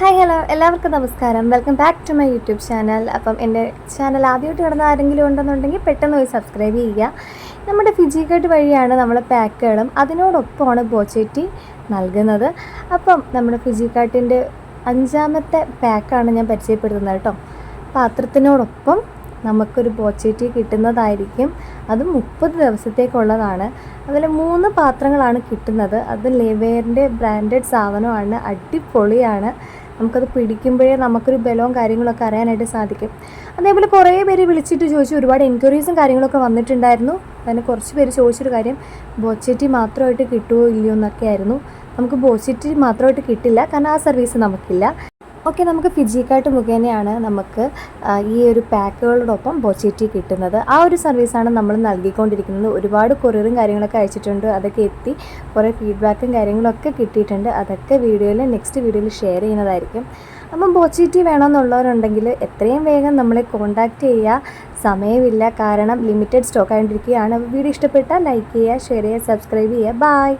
Hi hello എല്ലാവർക്കും നമസ്കാരം. Welcome back to my YouTube channel അപ്പം എന്റെ ചാനൽ ആദ്യമായിട്ട് കിടന്ന ആരെങ്കിലും ഉണ്ടെന്നുണ്ടെങ്കിൽ പെട്ടെന്ന് പോയി സബ്സ്ക്രൈബ് ചെയ്യുക. നമ്മുടെ ഫിജിക്കട്ട് വഴിയാണ് നമ്മൾ പാക്കുകളും അതിനോടൊപ്പമാണ് ബോച്ചേറ്റി നൽകുന്നത്. അപ്പം നമ്മുടെ ഫിജിക്കാട്ടിന്റെ അഞ്ചാമത്തെ പാക്കാണ് ഞാൻ പരിചയപ്പെടുത്തുന്നത് കേട്ടോ. പാത്രത്തിനോടൊപ്പം നമുക്കൊരു ബോച്ചേറ്റി കിട്ടുന്നതായിരിക്കും. അത് മുപ്പത് ദിവസത്തേക്കുള്ളതാണ്. അതിൽ മൂന്ന് പാത്രങ്ങളാണ് കിട്ടുന്നത്. അത് ലെവേറിന്റെ ബ്രാൻഡഡ് സാധനമാണ്. അടിപൊളിയാണ്. നമുക്കത് പിടിക്കുമ്പോഴേ നമുക്കൊരു ബലവും കാര്യങ്ങളൊക്കെ അറിയാനായിട്ട് സാധിക്കും. അതേപോലെ കുറേ പേര് വിളിച്ചിട്ട് ചോദിച്ചു. ഒരുപാട് എൻക്വയറീസും കാര്യങ്ങളൊക്കെ വന്നിട്ടുണ്ടായിരുന്നു. അതിന് കുറച്ച് പേര് ചോദിച്ചൊരു കാര്യം ബോച്ചിറ്റി മാത്രമായിട്ട് കിട്ടുമോ ഇല്ലയോ എന്നൊക്കെ ആയിരുന്നു. നമുക്ക് ബോസിറ്റി മാത്രമായിട്ട് കിട്ടില്ല. കാരണം ആ സർവീസ് നമുക്കില്ല. ഓക്കെ നമുക്ക് ഫിജിക്കായിട്ട് മുഖേനയാണ് നമുക്ക് ഈ ഒരു പാക്കുകളോടൊപ്പം ബോച്ചേറ്റി കിട്ടുന്നത്. ആ ഒരു സർവീസാണ് നമ്മൾ നൽകിക്കൊണ്ടിരിക്കുന്നത്. ഒരുപാട് കൊറിയറും കാര്യങ്ങളൊക്കെ അയച്ചിട്ടുണ്ട്. അതൊക്കെ എത്തി കുറേ ഫീഡ്ബാക്കും കാര്യങ്ങളൊക്കെ കിട്ടിയിട്ടുണ്ട്. അതൊക്കെ വീഡിയോയിൽ നെക്സ്റ്റ് വീഡിയോയിൽ ഷെയർ ചെയ്യുന്നതായിരിക്കും. അപ്പം ബോച്ചേറ്റി വേണമെന്നുള്ളവരുണ്ടെങ്കിൽ എത്രയും വേഗം നമ്മളെ കോൺടാക്റ്റ് ചെയ്യുക. സമയമില്ല. കാരണം ലിമിറ്റഡ് സ്റ്റോക്ക് ആയിട്ടിരിക്കുകയാണ്. വീഡിയോ ഇഷ്ടപ്പെട്ടാൽ ലൈക്ക് ചെയ്യുക ഷെയർ ചെയ്യുക സബ്സ്ക്രൈബ് ചെയ്യുക. ബായ്